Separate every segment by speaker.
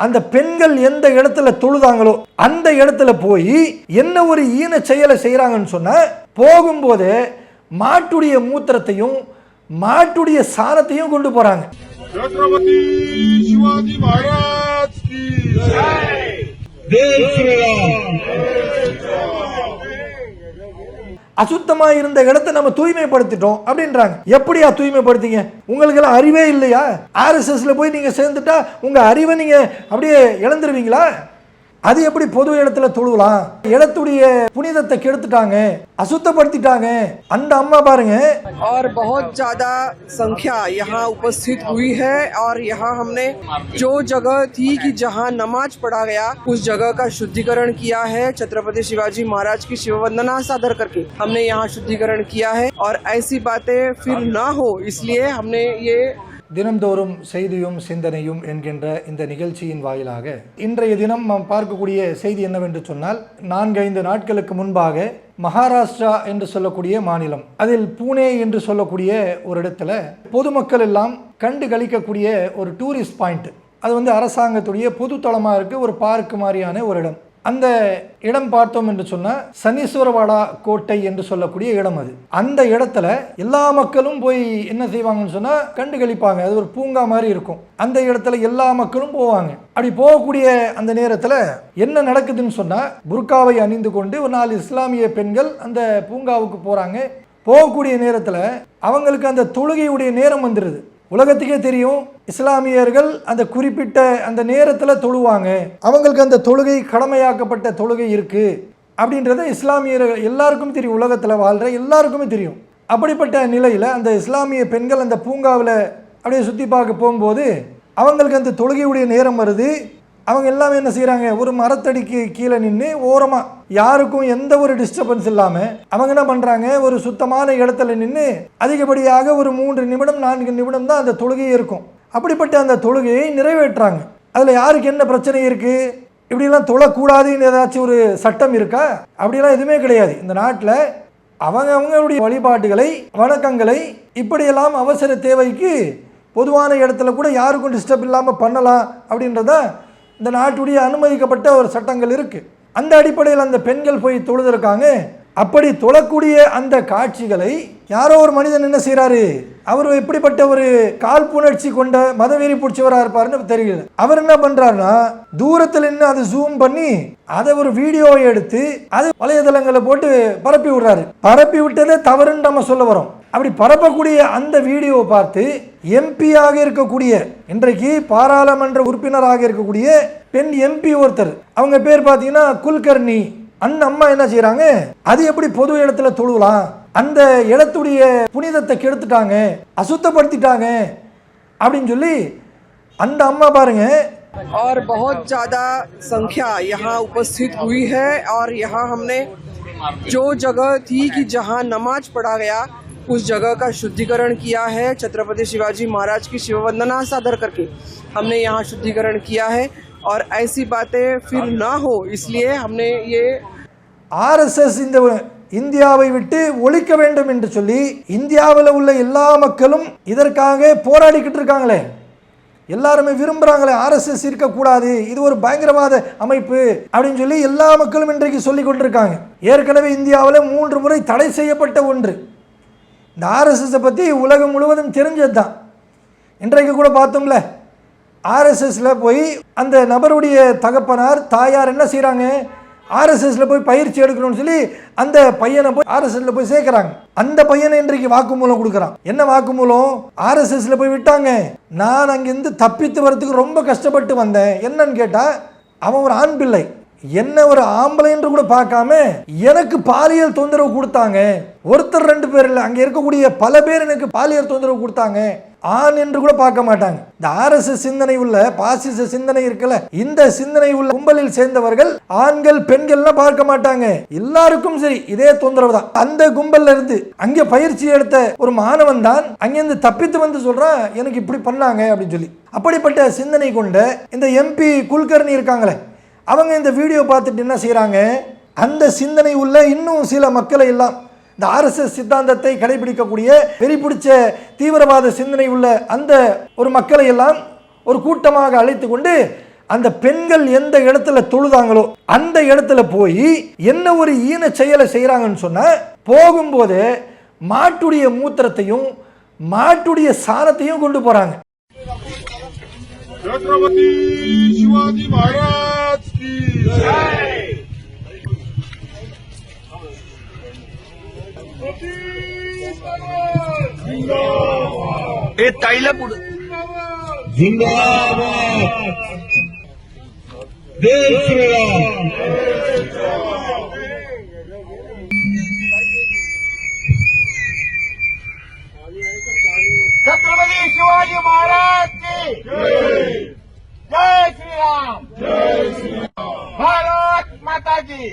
Speaker 1: அந்த பெண்கள் எந்த இடத்துல தொழுதாங்களோ அந்த இடத்துல போய் என்ன ஒரு ஈன செயலை செய்கிறாங்கன்னு சொன்னால் போகும்போது மாட்டுடைய மூத்திரத்தையும் மாட்டுடைய சாரத்தையும் கொண்டு
Speaker 2: போகிறாங்க ஜெய் ஸ்ரீராம்!
Speaker 1: அசுத்தமாக இருந்த இடத்த நம்ம தூய்மைப்படுத்திட்டோம் அப்படின்றாங்க. எப்படியா தூய்மைப்படுத்திங்க? உங்களுக்கெல்லாம் அறிவே இல்லையா? ஆர்எஸ்எஸ்ல போய் நீங்கள் சேர்ந்துட்டா உங்கள் அறிவை நீங்கள் அப்படியே இழந்துருவீங்களா? அது எப்படி பொது இடத்துல தொழுவலாம் இடத்துடைய புனிதத்தை கெடுத்துட்டாங்க அசுத்தப்படுத்திட்டாங்க அந்த அம்மா பாருங்க
Speaker 3: और बहुत ज्यादा संख्या यहाँ उपस्थित हुई है और यहाँ हमने जो जगह थी कि जहाँ नमाज पढ़ा गया उस जगह का शुद्धिकरण किया है छत्रपति शिवाजी महाराज की शिव वंदना सादर करके हमने यहाँ शुद्धिकरण किया है और ऐसी बातें फिर ना हो इसलिए हमने ये
Speaker 1: தினம்தோறும் செய்தியும் சிந்தனையும் என்கின்ற இந்த நிகழ்ச்சியின் வாயிலாக இன்றைய தினம் நாம் பார்க்கக்கூடிய செய்தி என்னவென்று சொன்னால் நான்கைந்து நாட்களுக்கு முன்பாக மகாராஷ்டிரா என்று சொல்லக்கூடிய மாநிலம் அதில் பூனே என்று சொல்லக்கூடிய ஒரு இடத்துல பொதுமக்கள் எல்லாம் கண்டு கழிக்கக்கூடிய ஒரு டூரிஸ்ட் பாயிண்ட் அது வந்து அரசாங்கத்துடைய பொதுத்தளமாக இருக்குது ஒரு பார்க் மாதிரியான ஒரு இடம். அந்த இடம் பார்த்தோம் என்று சொன்னால் சனீஸ்வரவாடா கோட்டை என்று சொல்லக்கூடிய இடம் அது. அந்த இடத்துல எல்லா மக்களும் போய் என்ன செய்வாங்கன்னு சொன்னால் கண்டுகளிப்பாங்க. அது ஒரு பூங்கா மாதிரி இருக்கும். அந்த இடத்துல எல்லா மக்களும் போவாங்க. அப்படி போகக்கூடிய அந்த நேரத்தில் என்ன நடக்குதுன்னு சொன்னால் புர்காவை அணிந்து கொண்டு ஒரு நாலு இஸ்லாமிய பெண்கள் அந்த பூங்காவுக்கு போகிறாங்க. போகக்கூடிய நேரத்தில் அவங்களுக்கு அந்த தொழுகையுடைய நேரம் வந்துடுது. உலகத்துக்கே தெரியும் இஸ்லாமியர்கள் அந்த குறிப்பிட்ட அந்த நேரத்தில் தொழுவாங்க. அவங்களுக்கு அந்த தொழுகை கடமையாக்கப்பட்ட தொழுகை இருக்கு. அப்படின்றத இஸ்லாமியர்கள் எல்லாருக்கும் தெரியும். உலகத்தில் வாழ்கிற எல்லாருக்குமே தெரியும். அப்படிப்பட்ட நிலையில் அந்த இஸ்லாமிய பெண்கள் அந்த பூங்காவில் அப்படியே சுற்றி பார்க்க போகும்போது அவங்களுக்கு அந்த தொழுகையுடைய நேரம் வருது. அவங்க எல்லாமே என்ன செய்கிறாங்க ஒரு மரத்தடிக்கு கீழே நின்று ஓரமாக யாருக்கும் எந்த ஒரு டிஸ்டர்பன்ஸ் இல்லாமல் அவங்க என்ன பண்ணுறாங்க ஒரு சுத்தமான இடத்துல நின்று அதிகப்படியாக ஒரு மூன்று நிமிடம் நான்கு நிமிடம் தான் அந்த தொழுகை இருக்கும். அப்படிப்பட்ட அந்த தொழுகையை நிறைவேற்றுறாங்க அதில் யாருக்கு என்ன பிரச்சனை இருக்குது இப்படிலாம் தொழக்கூடாதுன்னு ஏதாச்சும் ஒரு சட்டம் இருக்கா? அப்படிலாம் எதுவுமே கிடையாது. இந்த நாட்டில் அவங்க அவங்களுடைய வழிபாட்டுகளை வணக்கங்களை இப்படியெல்லாம் அவசர தேவைக்கு பொதுவான இடத்துல கூட யாருக்கும் டிஸ்டர்ப் இல்லாமல் பண்ணலாம் அப்படின்றத இந்த நாட்டுடைய அனுமதிக்கப்பட்ட ஒரு சட்டங்கள் இருக்குது அந்த அடிப்படையில் அந்த பெண்கள் போய் தொழுதுருக்காங்க. அப்படி தொழக்கூடிய அந்த காட்சிகளை யாரோ ஒரு மனிதன் என்ன செய்கிறாரு அவர் எப்படிப்பட்ட ஒரு காழ்ப்புணர்ச்சி கொண்ட மதவெறி பிடிச்சவராக இருப்பாருன்னு தெரியல. அவர் என்ன பண்ணுறாருன்னா தூரத்தில் நின்று அதை ஜூம் பண்ணி அதை ஒரு வீடியோ எடுத்து அது வலைதளங்களை போட்டு பரப்பி விடுறாரு. பரப்பி விட்டதே தவறுன்னு நம்ம சொல்ல வரோம் அப்படி பரப்பக்கூடிய அந்த வீடியோவை பார்த்து எம்பியாக இருக்கக்கூடிய இன்றைக்கு பாராளுமன்ற உறுப்பினராக இருக்கக்கூடிய பெண் எம்பி ஒருத்தர். அவங்க பேர் பார்த்தீங்கன்னா குல்கர்னி அந்த அம்மா என்ன செய்கிறாங்க அது எப்படி பொது இடத்துல தொழுவலாம் அந்த இடத்துடைய புனிதத்தை கெடுத்துட்டாங்க அசுத்தப்படுத்திட்டாங்க அப்படின்னு சொல்லி அந்த அம்மா பாருங்க
Speaker 3: और बहुत ज्यादा संख्या यहाँ उपस्थित हुई है और यहाँ हमने जो जगह थी कि जहाँ नमाज पढ़ा गया उस जगह का शुद्धिकरण किया है छत्रपति शिवाजी महाराज की शिव वंदना सादर करके हमने यहाँ शुद्धिकरण किया है और ऐसी बातें फिर ना हो इसलिए हमने ये
Speaker 1: ஆர்எஸ்எஸ் இந்த இந்தியாவை விட்டு ஒழிக்க வேண்டும் என்று சொல்லி இந்தியாவில் உள்ள எல்லா மக்களும் இதற்காக போராடிக்கிட்டு இருக்காங்களே. எல்லாருமே விரும்புகிறாங்களே ஆர்எஸ்எஸ் இருக்கக்கூடாது இது ஒரு பயங்கரவாத அமைப்பு அப்படின்னு சொல்லி எல்லா மக்களும் இன்றைக்கு சொல்லி கொண்டிருக்காங்க. ஏற்கனவே இந்தியாவில் மூன்று முறை தடை செய்யப்பட்ட ஒன்று. இந்த ஆர்எஸ்எஸை பற்றி உலகம் முழுவதும் தெரிஞ்சது தான் இன்றைக்கு கூட பார்த்தோம்ல ஆர்எஸ்எஸில் போய் அந்த நபருடைய தகப்பனார் தாயார் என்ன செய்கிறாங்க ஆர்எஸ்எஸ்ல போய் பயிற்சி எடுக்கணும்னு சொல்லி அந்த பையனை போய் ஆர்எஸ்எஸ்ல போய் சேர்க்குறாங்க. அந்த பையனை இன்றைக்கு வாக்குமூலம் கொடுக்குறான். என்ன வாக்குமூலம்? ஆர்எஸ்எஸ்ல போய் விட்டாங்க. நான் அங்கிருந்து தப்பித்து வரதுக்கு ரொம்ப கஷ்டப்பட்டு வந்தேன். என்னன்னு கேட்டால் அவன் ஒரு ஆண் பிள்ளை. என்ன ஒரு ஆம்பளை என்று கூட பார்க்காம எனக்கு பாலியல் தொந்தரவு கொடுத்தாங்க. ஒருத்தர் ரெண்டு பேர் இல்லை அங்கே இருக்கக்கூடிய பல பேர் எனக்கு பாலியல் தொந்தரவு கொடுத்தாங்க. ஆண் என்று கூட பார்க்க மாட்டாங்க. இந்த ஆர்எஸ்எஸ் சிந்தனை உள்ள பாசிச சிந்தனை இருக்குல்ல இந்த சிந்தனை உள்ள கும்பலில் சேர்ந்தவர்கள் ஆண்கள் பெண்கள்லாம் பார்க்க மாட்டாங்க. எல்லாருக்கும் சரி இதே தொந்தரவு தான். அந்த கும்பல்ல இருந்து அங்கே பயிற்சி எடுத்த ஒரு மாணவன் தான் அங்கிருந்து தப்பித்து வந்து சொல்றான் எனக்கு இப்படி பண்ணாங்க அப்படின்னு சொல்லி. அப்படிப்பட்ட சிந்தனை கொண்ட இந்த எம்பி குல்கர்னி இருக்காங்களே அவங்க இந்த வீடியோ பார்த்துட்டு என்ன செய்கிறாங்க அந்த சிந்தனை உள்ள இன்னும் சில மக்களை எல்லாம் இந்த ஆர்எஸ்எஸ் சித்தாந்தத்தை கடைபிடிக்கக்கூடிய வெறிபிடிச்ச தீவிரவாத சிந்தனை உள்ள அந்த ஒரு மக்களை எல்லாம் ஒரு கூட்டமாக அழைத்து கொண்டு அந்த பெண்கள் எந்த இடத்துல தொழுதாங்களோ அந்த இடத்துல போய் என்ன ஒரு ஈன செயலை செய்கிறாங்கன்னு சொன்னால் போகும்போது மாட்டுடைய மூத்திரத்தையும் மாட்டுடைய சாரத்தையும் கொண்டு போகிறாங்க
Speaker 2: छत्रपती शिवाजी महाराज की
Speaker 4: हे ताईला पुढे
Speaker 2: छत्रपती शिवाजी महाराज जय श्री राम जय श्री राम भारत माता की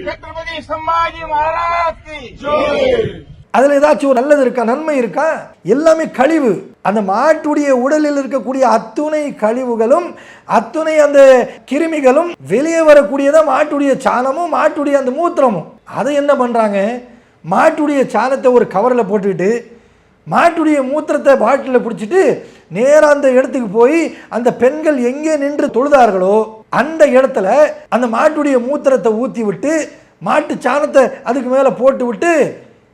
Speaker 2: छत्रपती संभाजी महाराज की जय
Speaker 1: அதில் ஏதாச்சும் ஒரு நல்லது இருக்கா நன்மை இருக்கா எல்லாமே கழிவு அந்த மாட்டுடைய உடலில் இருக்கக்கூடிய அத்துணை கழிவுகளும் அத்துணை அந்த கிருமிகளும் வெளியே வரக்கூடியதா மாட்டுடைய சாணமும் மாட்டுடைய அந்த மூத்திரமும் அதை என்ன பண்ணுறாங்க மாட்டுடைய சாணத்தை ஒரு கவரில் போட்டுக்கிட்டு மாட்டுடைய மூத்திரத்தை பாட்டிலில் பிடிச்சிட்டு நேராக அந்த இடத்துக்கு போய் அந்த பெண்கள் எங்கே நின்று தொழுதார்களோ அந்த இடத்துல அந்த மாட்டுடைய மூத்திரத்தை ஊற்றி விட்டு மாட்டு சாணத்தை அதுக்கு மேலே போட்டு விட்டு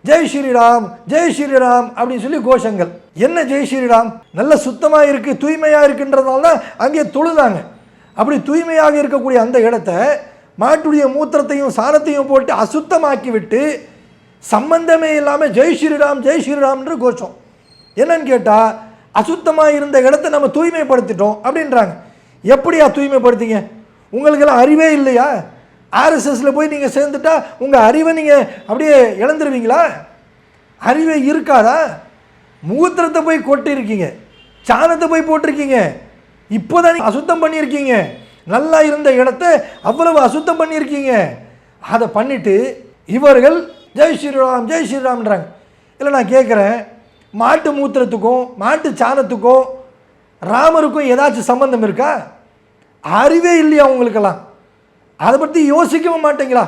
Speaker 1: ஜெய் ஸ்ரீராம் ஜெய் ஸ்ரீராம் அப்படின்னு சொல்லி கோஷங்கள். என்ன ஜெய் ஸ்ரீராம் நல்ல சுத்தமாக இருக்குது தூய்மையாக இருக்குன்றதுனால தான் அங்கே தொழுதாங்க. அப்படி தூய்மையாக இருக்கக்கூடிய அந்த இடத்த மாட்டுடைய மூத்திரத்தையும் சாணத்தையும் போட்டு அசுத்தமாக்கி விட்டு சம்பந்தமே இல்லாமல் ஜெய் ஸ்ரீராம் ஜெய் ஸ்ரீராம்ன்ற கோஷம். என்னன்னு கேட்டால் அசுத்தமாக இருந்த இடத்த நம்ம தூய்மைப்படுத்திட்டோம் அப்படின்றாங்க. எப்படியா தூய்மைப்படுத்திங்க? உங்களுக்கெல்லாம் அறிவே இல்லையா? ஆர்எஸ்எஸில் போய் நீங்கள் சேர்ந்துட்டா உங்கள் அறிவை நீங்கள் அப்படியே இழந்துருவீங்களா? அறிவே இருக்காதா? மூத்திரத்தை போய் கொட்டியிருக்கீங்க. சாணத்தை போய் போட்டிருக்கீங்க. இப்போதான் தான் அசுத்தம் பண்ணியிருக்கீங்க. நல்லா இருந்த இடத்த அவ்வளவு அசுத்தம் பண்ணியிருக்கீங்க. அதை பண்ணிவிட்டு இவர்கள் ஜெய் ஸ்ரீராம் ஜெய் ஸ்ரீராம்ன்றாங்க. இல்லை நான் கேட்குறேன் மாட்டு மூத்திரத்துக்கும் மாட்டு சாணத்துக்கும் ராமருக்கும் ஏதாச்சும் சம்பந்தம் இருக்கா? அறிவே இல்லையா அவங்களுக்கெல்லாம் அதை பற்றி யோசிக்கவும் மாட்டீங்களா?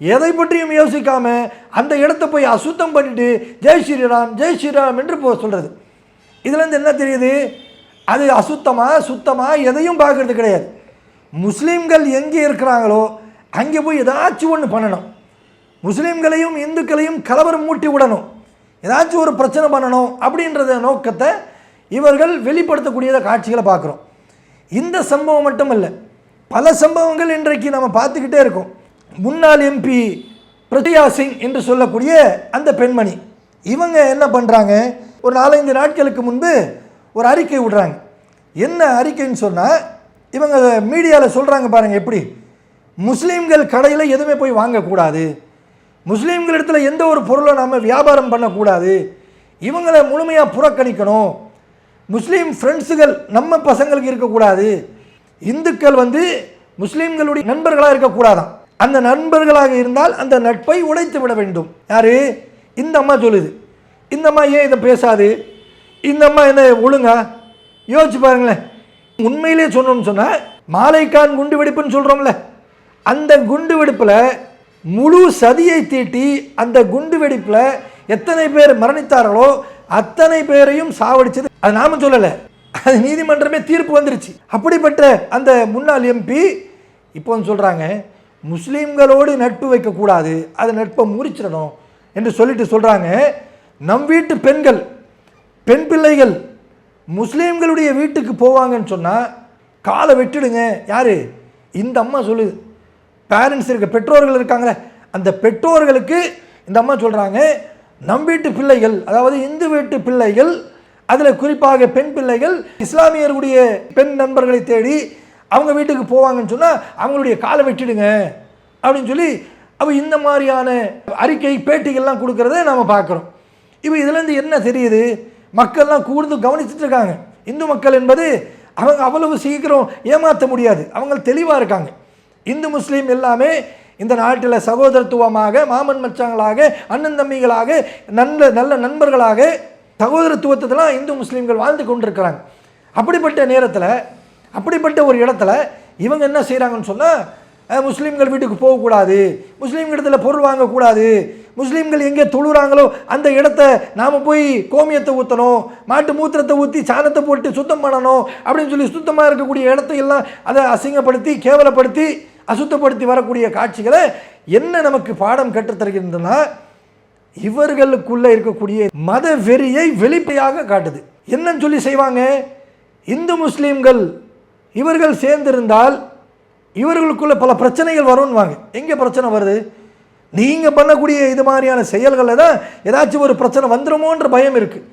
Speaker 1: எதை பற்றியும் யோசிக்காமல் அந்த இடத்த போய் அசுத்தம் பண்ணிட்டு ஜெய் ஸ்ரீராம் ஜெய் ஸ்ரீராம் என்று போ சொல்கிறது இதுலேருந்து என்ன தெரியுது? அது அசுத்தமாக சுத்தமாக எதையும் பார்க்குறது கிடையாது. முஸ்லீம்கள் எங்கே இருக்கிறாங்களோ அங்கே போய் ஏதாச்சும் ஒன்று பண்ணணும். முஸ்லீம்களையும் இந்துக்களையும் கலவரம் மூட்டி விடணும். ஏதாச்சும் ஒரு பிரச்சனை பண்ணணும் அப்படின்றத நோக்கத்தை இவர்கள் வெளிப்படுத்தக்கூடியத காட்சிகளை பார்க்குறோம். இந்த சம்பவம் மட்டும் இல்லை பல சம்பவங்கள் இன்றைக்கு நம்ம பார்த்துக்கிட்டே இருக்கோம். முன்னாள் எம்பி பிரதியா சிங் என்று சொல்லக்கூடிய அந்த பெண்மணி இவங்க என்ன பண்ணுறாங்க ஒரு நாலஞ்சு நாட்களுக்கு முன்பு ஒரு அறிக்கை விடுறாங்க. என்ன அறிக்கைன்னு சொன்னால் இவங்க மீடியாவில் சொல்கிறாங்க பாருங்கள் எப்படி முஸ்லீம்கள் கடையில் எதுவுமே போய் வாங்கக்கூடாது. முஸ்லீம்கள் இடத்துல எந்த ஒரு பொருளை நாம் வியாபாரம் பண்ணக்கூடாது. இவங்களை முழுமையாக புறக்கணிக்கணும். முஸ்லீம் ஃப்ரெண்ட்ஸுகள் நம்ம பசங்களுக்கு இருக்கக்கூடாது. இந்துக்கள் வந்து முஸ்லீம்களுடைய நண்பர்களாக இருக்கக்கூடாதான். அந்த நண்பர்களாக இருந்தால் அந்த நட்பை உடைத்து விட வேண்டும். யாரு? இந்த அம்மா சொல்லுது. இந்த அம்மா ஏன் இதை பேசாது? இந்த அம்மா என்ன ஒழுங்கா? யோசிச்சு பாருங்களேன். உண்மையிலே சொன்னோம்னு சொன்னால் மாலைக்கான் குண்டு வெடிப்புன்னு சொல்கிறோம்ல அந்த குண்டு வெடிப்பில் முழு சதியை தீட்டி அந்த குண்டு வெடிப்பில் எத்தனை பேர் மரணித்தார்களோ அத்தனை பேரையும் சாவடிச்சது. அது நாம சொல்லலை. அது நீதிமன்றமே தீர்ப்பு வந்துருச்சு. அப்படிப்பட்ட அந்த முன்னாள் எம்பி இப்போ சொல்கிறாங்க முஸ்லீம்களோடு நட்பு வைக்கக்கூடாது. அது நட்பை முறிச்சிடணும் என்று சொல்லிட்டு சொல்கிறாங்க நம் வீட்டு பெண்கள் பெண் பிள்ளைகள் முஸ்லீம்களுடைய வீட்டுக்கு போவாங்கன்னு சொன்னால் காலை வெட்டிடுங்க. யார்? இந்த அம்மா சொல்லுது. பேரண்ட்ஸ் இருக்க பெற்றோர்கள் இருக்காங்களே அந்த பெற்றோர்களுக்கு இந்த அம்மா சொல்கிறாங்க நம் வீட்டு பிள்ளைகள் அதாவது இந்து வீட்டு பிள்ளைகள் அதில் குறிப்பாக பெண் பிள்ளைகள் இஸ்லாமியருடைய பெண் நண்பர்களை தேடி அவங்க வீட்டுக்கு போவாங்கன்னு சொன்னால் அவங்களுடைய காலை வெட்டிடுங்க அப்படின்னு சொல்லி அவ இந்த மாதிரியான அறிக்கை பேட்டிகள்லாம் கொடுக்கறத நாம் பார்க்குறோம். இப்போ இதுலேருந்து என்ன தெரியுது? மக்கள்லாம் கூடுதல் கவனிச்சுட்டு இருக்காங்க. இந்து மக்கள் என்பது அவங்க அவ்வளவு சீக்கிரம் ஏமாற்ற முடியாது. அவங்க தெளிவாக இருக்காங்க. இந்து முஸ்லீம் எல்லாமே இந்த நாட்டில் சகோதரத்துவமாக மாமன் மச்சாங்களாக அண்ணன் தம்பிகளாக நல்ல நல்ல நண்பர்களாக சகோதரத்துவத்தெல்லாம் இந்து முஸ்லீம்கள் வாழ்ந்து கொண்டிருக்கிறாங்க. அப்படிப்பட்ட நேரத்தில் அப்படிப்பட்ட ஒரு இடத்துல இவங்க என்ன செய்கிறாங்கன்னு சொன்னால் முஸ்லீம்கள் வீட்டுக்கு போகக்கூடாது முஸ்லீம்கள் இடத்துல பொருள் வாங்கக்கூடாது முஸ்லீம்கள் எங்கே தொழுகிறாங்களோ அந்த இடத்த நாம் போய் கோமியத்தை ஊற்றணும் மாட்டு மூத்திரத்தை ஊற்றி சாணத்தை போட்டு சுத்தம் பண்ணணும் அப்படின்னு சொல்லி சுத்தமாக இருக்கக்கூடிய இடத்தையெல்லாம் அதை அசிங்கப்படுத்தி கேவலப்படுத்தி அசுத்தப்படுத்தி வரக்கூடிய காட்சிகளை என்ன நமக்கு பாடம் கற்றுத்தருகின்றன இவர்களுக்குள்ளே இருக்கக்கூடிய மத வெறியை வெளிப்படையாக காட்டுது. என்னன்னு சொல்லி செய்வாங்க? இந்து முஸ்லீம்கள் இவர்கள் சேர்ந்திருந்தால் இவர்களுக்குள்ள பல பிரச்சனைகள் வரும்னு வாங்க எங்கே பிரச்சனை வருது? நீங்கள் பண்ணக்கூடிய இது மாதிரியான செயல்களில் தான் ஏதாச்சும் ஒரு பிரச்சனை வந்துடுமோன்ற பயம் இருக்குது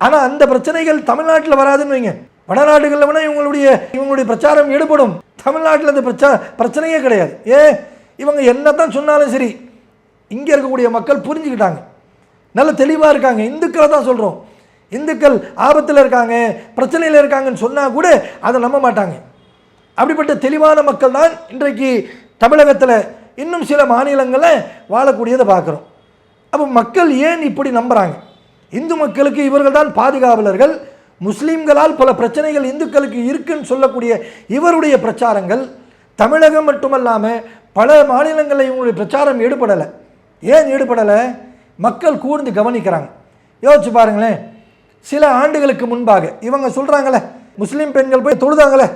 Speaker 1: ஆனால் அந்த பிரச்சனைகள் தமிழ்நாட்டில் வராதுன்னு வைங்க. வடநாடுகளில் வேணால் இவங்களுடைய இவங்களுடைய பிரச்சாரம் ஈடுபடும். தமிழ்நாட்டில் அது பிரச்சா பிரச்சனையே கிடையாது. ஏ இவங்க என்ன தான் சொன்னாலும் சரி இங்கே இருக்கக்கூடிய மக்கள் புரிஞ்சுக்கிட்டாங்க. நல்ல தெளிவாக இருக்காங்க. இந்துக்களை தான் சொல்கிறோம் இந்துக்கள் ஆபத்தில் இருக்காங்க பிரச்சனையில் இருக்காங்கன்னு சொன்னால் கூட அதை நம்ப மாட்டாங்க. அப்படிப்பட்ட தெளிவான மக்கள் தான் இன்றைக்கு தமிழகத்தில் இன்னும் சில மாநிலங்களில் வாழக்கூடியதை பார்க்குறோம். அப்போ மக்கள் ஏன் இப்படி நம்புகிறாங்க இந்து மக்களுக்கு இவர்கள் தான் பாதுகாவலர்கள். முஸ்லீம்களால் பல பிரச்சனைகள் இந்துக்களுக்கு இருக்குன்னு சொல்லக்கூடிய இவருடைய பிரச்சாரங்கள் தமிழகம் மட்டுமல்லாமல் பல மாநிலங்களில் இவங்களுடைய பிரச்சாரம் ஈடுபடலை. ஏன் ஈடுபடலை? மக்கள் கூர்ந்து கவனிக்கிறாங்க. யோசிச்சு பாருங்களேன். சில ஆண்டுகளுக்கு முன்பாக இவங்க சொல்கிறாங்களே முஸ்லீம் பெண்கள் போய் தொழுதாங்களே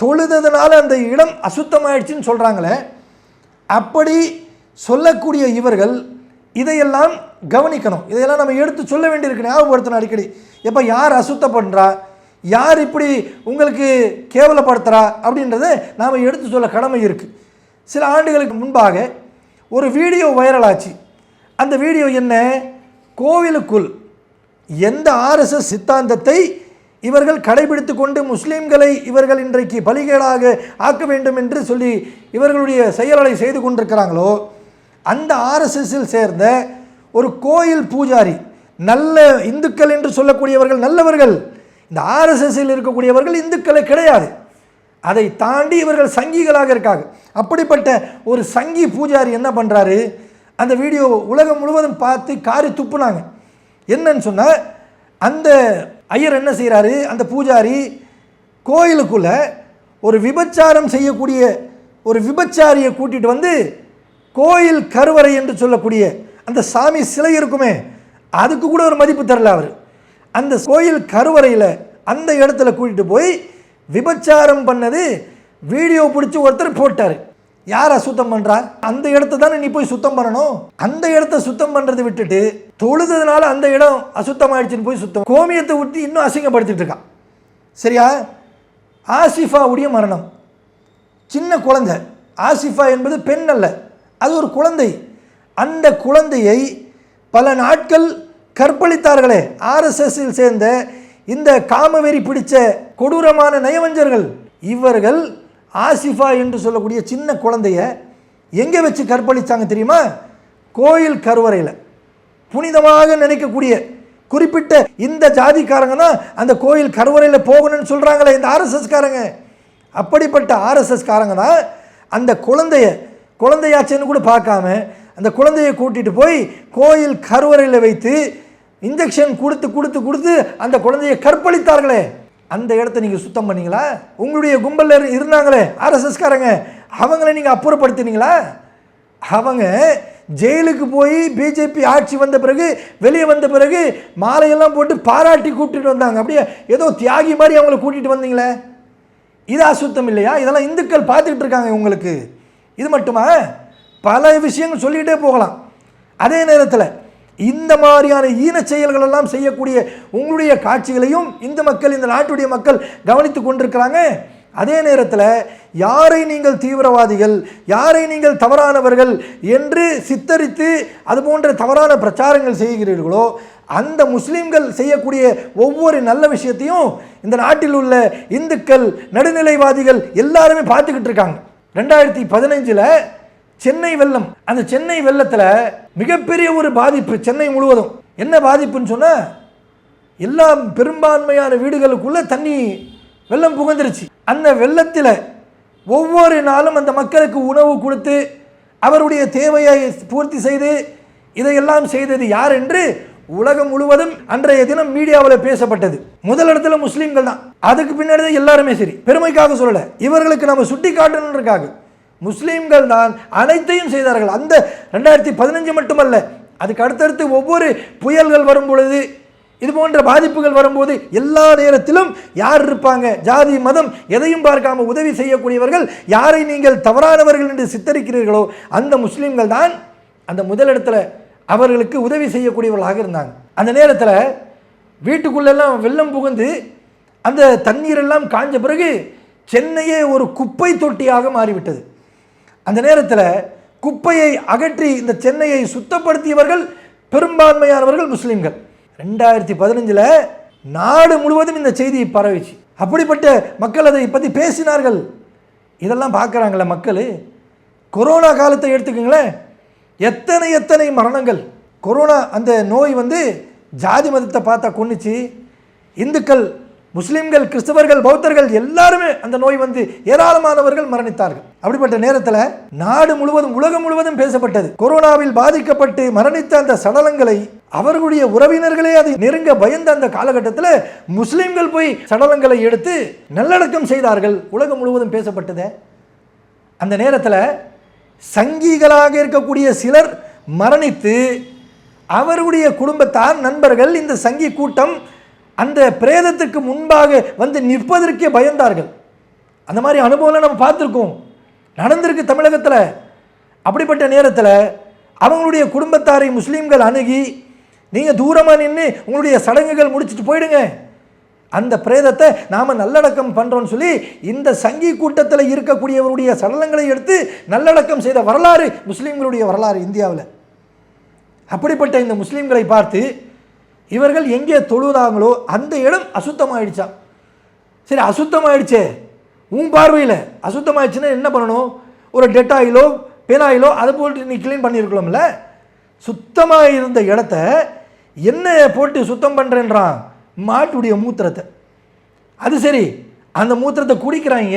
Speaker 1: தொழுததுனால அந்த இடம் அசுத்தமாயிடுச்சின்னு சொல்கிறாங்களே அப்படி சொல்லக்கூடிய இவர்கள் இதையெல்லாம் கவனிக்கணும். இதையெல்லாம் நம்ம எடுத்து சொல்ல வேண்டியிருக்கு ஞாபகப்படுத்தணும் அடிக்கடி. எப்போ யார் அசுத்தம் பண்ணுறா யார் இப்படி உங்களுக்கு கேவலப்படுத்துகிறா அப்படின்றத நாம் எடுத்து சொல்ல கடமை இருக்குது சில ஆண்டுகளுக்கு முன்பாக ஒரு வீடியோ வைரலாச்சு அந்த வீடியோ என்ன? கோவிலுக்குள் எந்த ஆர்எஸ்எஸ் சித்தாந்தத்தை இவர்கள் கடைபிடித்து கொண்டு முஸ்லீம்களை இவர்கள் இன்றைக்கு பலிகேடாக ஆக்க வேண்டும் என்று சொல்லி இவர்களுடைய செயல்களை செய்து கொண்டிருக்கிறாங்களோ அந்த ஆர்எஸ்எஸ்ஸில் சேர்ந்த ஒரு கோயில் பூஜாரி நல்ல இந்துக்கள் என்று சொல்லக்கூடியவர்கள் நல்லவர்கள் இந்த ஆர்எஸ்எஸ்ஸில் இருக்கக்கூடியவர்கள் இந்துக்களை கிடையாது. அதை தாண்டி இவர்கள் சங்கிகளாக இருக்காங்க. அப்படிப்பட்ட ஒரு சங்கி பூஜாரி என்ன பண்ணுறாரு அந்த வீடியோ உலகம் முழுவதும் பார்த்து காரி துப்புனாங்க. என்னன்னு சொன்னால் அந்த ஐயர் என்ன செய்கிறாரு அந்த பூஜாரி கோயிலுக்குள்ளே ஒரு விபச்சாரம் செய்யக்கூடிய ஒரு விபச்சாரியை கூட்டிகிட்டு வந்து கோயில் கருவறை என்று சொல்லக்கூடிய அந்த சாமி சிலை இருக்குமே அதுக்கு கூட ஒரு மதிப்பு தரல அவர். அந்த கோயில் கருவறையில் அந்த இடத்துல கூட்டிகிட்டு போய் விபச்சாரம் பண்ணது வீடியோ பிடிச்சி ஒருத்தர் போட்டார். யார் அசுத்தம் பண்ணுறா அந்த இடத்த தானே நீ போய் சுத்தம் பண்ணணும்? அந்த இடத்த சுத்தம் பண்ணுறதை விட்டுட்டு தொழுததுனால அந்த இடம் அசுத்தமாயிடுச்சுன்னு போய் சுத்தம். கோமியத்தை ஊற்றி இன்னும் அசிங்கப்படுத்திட்டு இருக்கான். சரியா? ஆசிஃபாவுடைய மரணம். சின்ன குழந்தை. ஆசிஃபா என்பது பெண் அல்ல. அது ஒரு குழந்தை. அந்த குழந்தையை பல நாட்கள் கற்பழித்தார்களே. ஆர்எஸ்எஸ்ஸில் சேர்ந்த இந்த காமவெறி பிடித்த கொடூரமான நயவஞ்சர்கள் இவர்கள் ஆசிஃபா என்று சொல்லக்கூடிய சின்ன குழந்தைய எங்கே வச்சு கற்பழித்தாங்க தெரியுமா? கோயில் கருவறையில். புனிதமாக நினைக்கக்கூடிய குறிப்பிட்ட இந்த ஜாதிக்காரங்க தான் அந்த கோயில் கருவறையில் போகணும்னு சொல்கிறாங்களே இந்த ஆர்எஸ்எஸ்காரங்க அப்படிப்பட்ட ஆர்எஸ்எஸ்காரங்க தான் அந்த குழந்தைய குழந்தையாச்சேன்னு கூட பார்க்காம அந்த குழந்தையை கூட்டிட்டு போய் கோயில் கருவறையில் வைத்து இன்ஜெக்ஷன் கொடுத்து கொடுத்து கொடுத்து அந்த குழந்தையை கற்பழித்தார்களே. அந்த இடத்த நீங்கள் சுத்தம் பண்ணீங்களா? உங்களுடைய கும்பலில் இருந்தாங்களே ஆர்எஸ்எஸ்காரங்க. அவங்கள நீங்கள் அப்புறப்படுத்தினீங்களா? அவங்க ஜெயிலுக்கு போய் பிஜேபி ஆட்சி வந்த பிறகு வெளியே வந்த பிறகு மாலையெல்லாம் போட்டு பாராட்டி கூப்பிட்டுட்டு வந்தாங்க. அப்படியே ஏதோ தியாகி மாதிரி அவங்கள கூட்டிகிட்டு வந்தீங்களே. இது அசுத்தம் இல்லையா? இதெல்லாம் இந்துக்கள் பார்த்துக்கிட்டு இருக்காங்க உங்களுக்கு இது மட்டுமா? பல விஷயங்கள் சொல்லிகிட்டே போகலாம். அதே நேரத்தில் இந்த மாதிரியான ஈனச் செயல்கள் எல்லாம் செய்யக்கூடிய உங்களுடைய காட்சிகளையும் இந்த மக்கள் இந்த நாட்டுடைய மக்கள் கவனித்து கொண்டிருக்கிறாங்க. அதே நேரத்தில் யாரை நீங்கள் தீவிரவாதிகள் யாரை நீங்கள் தவறானவர்கள் என்று சித்தரித்து அது போன்ற தவறான பிரச்சாரங்கள் செய்கிறீர்களோ அந்த முஸ்லீம்கள் செய்யக்கூடிய ஒவ்வொரு நல்ல விஷயத்தையும் இந்த நாட்டில் உள்ள இந்துக்கள் நடுநிலைவாதிகள் எல்லாருமே பார்த்துக்கிட்டு இருக்காங்க. ரெண்டாயிரத்தி பதினஞ்சில் சென்னை வெள்ளம். அந்த சென்னை வெள்ளத்தில் மிகப்பெரிய ஒரு பாதிப்பு சென்னை முழுவதும். என்ன பாதிப்புன்னு சொன்னால் எல்லா பெரும்பான்மையான வீடுகளுக்குள்ளே தண்ணி வெள்ளம் புகுந்துருச்சு. அந்த வெள்ளத்தில் ஒவ்வொரு நாளும் அந்த மக்களுக்கு உணவு கொடுத்து அவருடைய தேவையை பூர்த்தி செய்து இதையெல்லாம் செய்தது யார் என்று உலகம் முழுவதும் அன்றைய தினம் மீடியாவில் பேசப்பட்டது. முதல் இடத்துல முஸ்லீம்கள் தான். அதுக்கு பின்னாடி தான் எல்லாருமே சரி. பெருமைக்காக சொல்லலை. இவர்களுக்கு நம்ம சுட்டி காட்டணுன்றக்காக முஸ்லீம்கள் தான் அனைத்தையும் செய்தார்கள். அந்த ரெண்டாயிரத்தி பதினஞ்சு மட்டுமல்ல அதுக்கு அடுத்தடுத்து ஒவ்வொரு புயல்கள் வரும் பொழுது இது போன்ற பாதிப்புகள் வரும்போது எல்லா நேரத்திலும் யார் இருப்பாங்க? ஜாதி மதம் எதையும் பார்க்காம உதவி செய்யக்கூடியவர்கள் யாரை நீங்கள் தவறானவர்கள் என்று சித்தரிக்கிறீர்களோ அந்த முஸ்லீம்கள் தான் அந்த முதலிடத்தில் அவர்களுக்கு உதவி செய்யக்கூடியவர்களாக இருந்தாங்க. அந்த நேரத்தில் வீட்டுக்குள்ளெல்லாம் வெள்ளம் புகுந்து அந்த தண்ணீரெல்லாம் காஞ்ச பிறகு சென்னையே ஒரு குப்பை தொட்டியாக மாறிவிட்டது. அந்த நேரத்தில் குப்பையை அகற்றி இந்த சென்னையை சுத்தப்படுத்தியவர்கள் பெரும்பான்மையானவர்கள் முஸ்லீம்கள். ரெண்டாயிரத்தி பதினஞ்சில் நாடு முழுவதும் இந்த செய்தி பரவிச்சு. அப்படிப்பட்ட மக்கள் அதை பற்றி பேசினார்கள். இதெல்லாம் பார்க்குறாங்களே மக்கள்? கொரோனா காலத்தை எடுத்துக்கோங்களேன். எத்தனை எத்தனை மரணங்கள். கொரோனா அந்த நோய் வந்து ஜாதி மதத்தை பார்த்தா கொன்னுச்சு. இந்துக்கள் முஸ்லீம்கள் கிறிஸ்தவர்கள் பௌத்தர்கள் எல்லாருமே அந்த நோய் வந்து ஏராளமானவர்கள் மரணித்தார்கள். அப்படிப்பட்ட நேரத்தில் நாடு முழுவதும் உலகம் முழுவதும் பேசப்பட்டது. கொரோனாவில் பாதிக்கப்பட்டு மரணித்த அந்த சடலங்களை அவர்களுடைய உறவினர்களே அதை நெருங்க பயந்த அந்த காலகட்டத்தில் முஸ்லீம்கள் போய் சடலங்களை எடுத்து நல்லடக்கம் செய்தார்கள். உலகம் முழுவதும் பேசப்பட்டது. அந்த நேரத்தில் சங்கிகளாக இருக்கக்கூடிய சிலர் மரணித்து அவருடைய குடும்பத்தார் நண்பர்கள் இந்த சங்கி கூட்டம் அந்த பிரேதத்துக்கு முன்பாக வந்து நிற்பதற்கே பயந்தார்கள். அந்த மாதிரி அனுபவம்லாம் நம்ம பார்த்துருக்கோம். நடந்திருக்கு தமிழகத்தில். அப்படிப்பட்ட நேரத்தில் அவங்களுடைய குடும்பத்தாரை முஸ்லீம்கள் அணுகி நீங்கள் தூரமாக நின்று உங்களுடைய சடங்குகள் முடிச்சுட்டு போயிடுங்க. அந்த பிரேதத்தை நாம் நல்லடக்கம் பண்ணுறோன்னு சொல்லி இந்த சங்கி கூட்டத்தில் இருக்கக்கூடியவருடைய சடலங்களை எடுத்து நல்லடக்கம் செய்த வரலாறு முஸ்லீம்களுடைய வரலாறு இந்தியாவில். அப்படிப்பட்ட இந்த முஸ்லீம்களை பார்த்து இவர்கள் எங்கே தொழுதாங்களோ அந்த இடம் அசுத்தமாகிடுச்சான் சரி அசுத்தமாகிடுச்சே உன் பார்வையில் அசுத்தமாகிடுச்சுன்னா என்ன பண்ணணும்? ஒரு டெட்டாயிலோ பெனாயிலோ அதை போட்டு நீ க்ளீன் பண்ணியிருக்கலாம்ல? சுத்தமாக இருந்த இடத்த என்ன போட்டு சுத்தம் பண்ணுறேன்றான் மாட்டுடைய மூத்திரத்தை. அது சரி அந்த மூத்திரத்தை குடிக்கிறாங்க.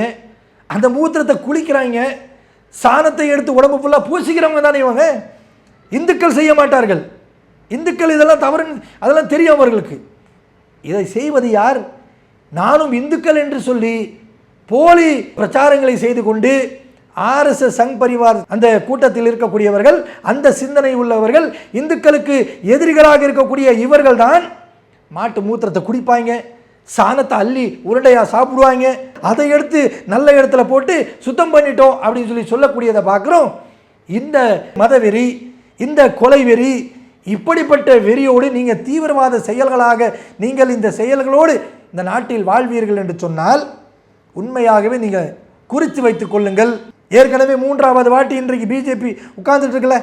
Speaker 1: அந்த மூத்திரத்தை குளிக்கிறாங்க. சாணத்தை எடுத்து உடம்பு ஃபுல்லாக பூசிக்கிறவங்க தானே இவங்க? இந்துக்கள் செய்ய மாட்டார்கள். இந்துக்கள் இதெல்லாம் தவறு அதெல்லாம் தெரியும் அவர்களுக்கு. இதை செய்வது யார்? நானும் இந்துக்கள் என்று சொல்லி போலி பிரச்சாரங்களை செய்து கொண்டு ஆர்எஸ்எஸ் சங் பரிவார் அந்த கூட்டத்தில் இருக்கக்கூடியவர்கள் அந்த சிந்தனை உள்ளவர்கள் இந்துக்களுக்கு எதிரிகளாக இருக்கக்கூடிய இவர்கள் தான் மாட்டு மூத்திரத்தை குடிப்பாங்க சாணத்தை அள்ளி உருண்டையாக சாப்பிடுவாங்க. அதை எடுத்து நல்ல இடத்துல போட்டு சுத்தம் பண்ணிட்டோம் அப்படின்னு சொல்லி சொல்லக்கூடியதை பார்க்குறோம். இந்த மதவெறி இந்த கொலை வெறி இப்படிப்பட்ட வெறியோடு நீங்கள் தீவிரவாத செயல்களாக நீங்கள் இந்த செயல்களோடு இந்த நாட்டில் வாழ்வீர்கள் என்று சொன்னால் உண்மையாகவே நீங்கள் குறித்து வைத்துக் கொள்ளுங்கள். ஏற்கனவே மூன்றாவது வாட்டி இன்றைக்கு பிஜேபி உட்கார்ந்துட்டு இருக்கல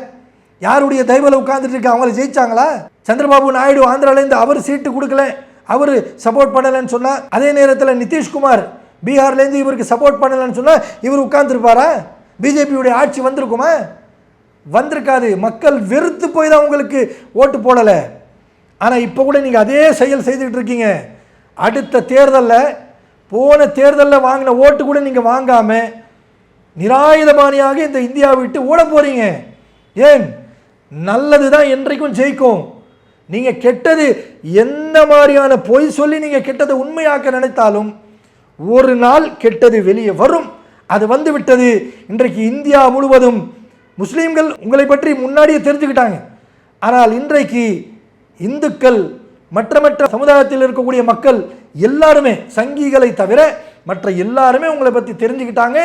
Speaker 1: யாருடைய தயவில் உட்கார்ந்துட்டு இருக்கு? அவங்கள ஜெயிச்சாங்களா? சந்திரபாபு நாயுடு ஆந்திராலேருந்து அவர் சீட்டு கொடுக்கல. அவர் சப்போர்ட் பண்ணலைன்னு சொன்னால் அதே நேரத்தில் நிதிஷ்குமார் பீகார்லேருந்து இவருக்கு சப்போர்ட் பண்ணலைன்னு சொன்னால் இவர் உட்காந்துருப்பாரா பிஜேபியுடைய ஆட்சி வந்திருக்குமா? வந்திருக்காது. மக்கள் வெறுத்து போய் தான் உங்களுக்கு ஓட்டு போடலை. ஆனால் இப்போ கூட நீங்கள் அதே செயல் செய்துக்கிட்டு இருக்கீங்க. அடுத்த தேர்தலில் போன தேர்தலில் வாங்கின ஓட்டு கூட நீங்கள் வாங்காமல் நிராயுதபாணியாக இந்த இந்தியாவை விட்டு ஓட போகிறீங்க ஏன்? நல்லது தான் என்றைக்கும் ஜெயிக்கும். நீங்கள் கெட்டது எந்த மாதிரியான பொய் சொல்லி நீங்கள் கெட்டதை உண்மையாக்க நினைத்தாலும் ஒரு நாள் கெட்டது வெளியே வரும். அது வந்து விட்டது இன்றைக்கு இந்தியா முழுவதும் முஸ்லீம்கள் உங்களை பற்றி முன்னாடியே தெரிஞ்சுக்கிட்டாங்க. ஆனால் இன்றைக்கு இந்துக்கள் மற்ற மற்ற சமுதாயத்தில் இருக்கக்கூடிய மக்கள் எல்லாருமே சங்கிகளை தவிர மற்ற எல்லாருமே உங்களை பற்றி தெரிஞ்சுக்கிட்டாங்க.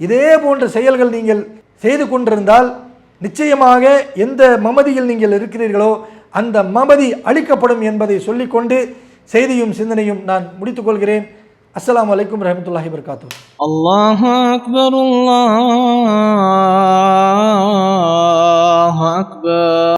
Speaker 1: இதே போன்ற செயல்கள் நீங்கள் செய்து கொண்டிருந்தால் நிச்சயமாக எந்த மமதியில் நீங்கள் இருக்கிறீர்களோ அந்த மமதி அளிக்கப்படும் என்பதை சொல்லிக்கொண்டு செய்தியும் சிந்தனையும் நான் முடித்துக்கொள்கிறேன். அஸ்லாம் வலைக்கம் ரஹமத்துல்லாஹி வர்காத்து
Speaker 5: அல்லாஹ் அக்பர் அல்லாஹ் அக்பர்